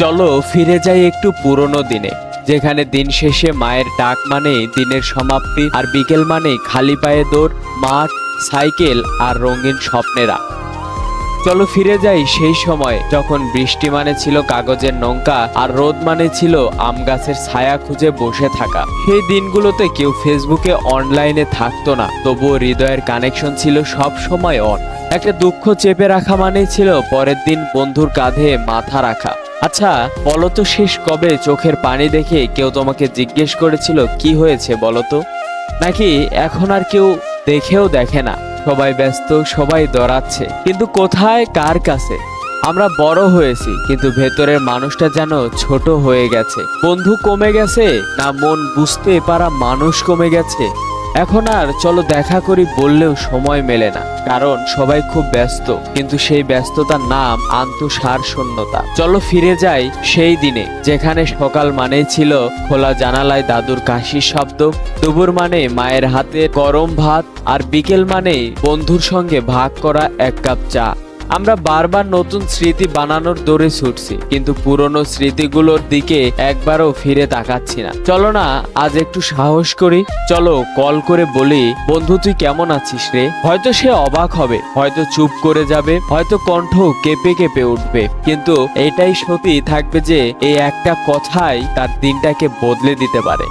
চলো ফিরে যাই একটু পুরনো দিনে, যেখানে দিন শেষে মায়ের ডাক মানে দিনের সমাপ্তি আর বিকেল মানে খালি পায়ে দৌড়, মাঠ, সাইকেল আর রঙিন স্বপ্নেরা। চলো ফিরে যাই সেই সময় যখন বৃষ্টি মানে ছিল কাগজের নৌকা আর রোদ মানে ছিল আম গাছের ছায়া খুঁজে বসে থাকা। সেই দিনগুলোতে কেউ ফেসবুকে অনলাইনে থাকতো না, তবুও হৃদয়ের কানেকশন ছিল সব সময় অন। একটা দুঃখ চেপে রাখা মানেই ছিল পরের দিন বন্ধুর কাঁধে মাথা রাখা। আচ্ছা বলো তো শেষ কবে চোখের পানি দেখে কেউ তোমাকে জিজ্ঞেস করেছিল কি হয়েছে বলো তো নাকি এখন আর কেউ দেখেও দেখে না? সবাই ব্যস্ত, সবাই দৌড়াচ্ছে কিন্তু কোথায়, কার কাছে? আমরা বড় হয়েছি, কিন্তু ভেতরের মানুষটা যেন ছোট হয়ে গেছে। বন্ধু কমে গেছে, না মন বুঝতে পারা মানুষ কমে গেছে? এখন আর চলো দেখা করি বললেও সময় মেলে না। কারণ সবাই খুব ব্যস্ত, কিন্তু সেই ব্যস্ততার নাম আন্তঃসার শূন্যতা চলো ফিরে যাই সেই দিনে, যেখানে সকাল মানেই ছিল খোলা জানালায় দাদুর কাশির শব্দ, দুপুর মানে মায়ের হাতে গরম ভাত, আর বিকেল মানে বন্ধুর সঙ্গে ভাগ করা এক কাপ চা। আমরা বারবার নতুন স্মৃতি বানানোর দৌড়ে ছুটছি, কিন্তু পুরনো স্মৃতিগুলোর দিকে একবারও ফিরে তাকাচ্ছি না। চলো না, আজ একটু সাহস করি। চলো, কল করে বলি, বন্ধু তুই কেমন আছিস রে? হয়তো সে অবাক হবে, হয়তো চুপ করে যাবে, হয়তো কণ্ঠ কেঁপে কেঁপে উঠবে। কিন্তু এটাই সত্যি থাকবে যে এই একটা কথাই তার দিনটাকে বদলে দিতে পারে।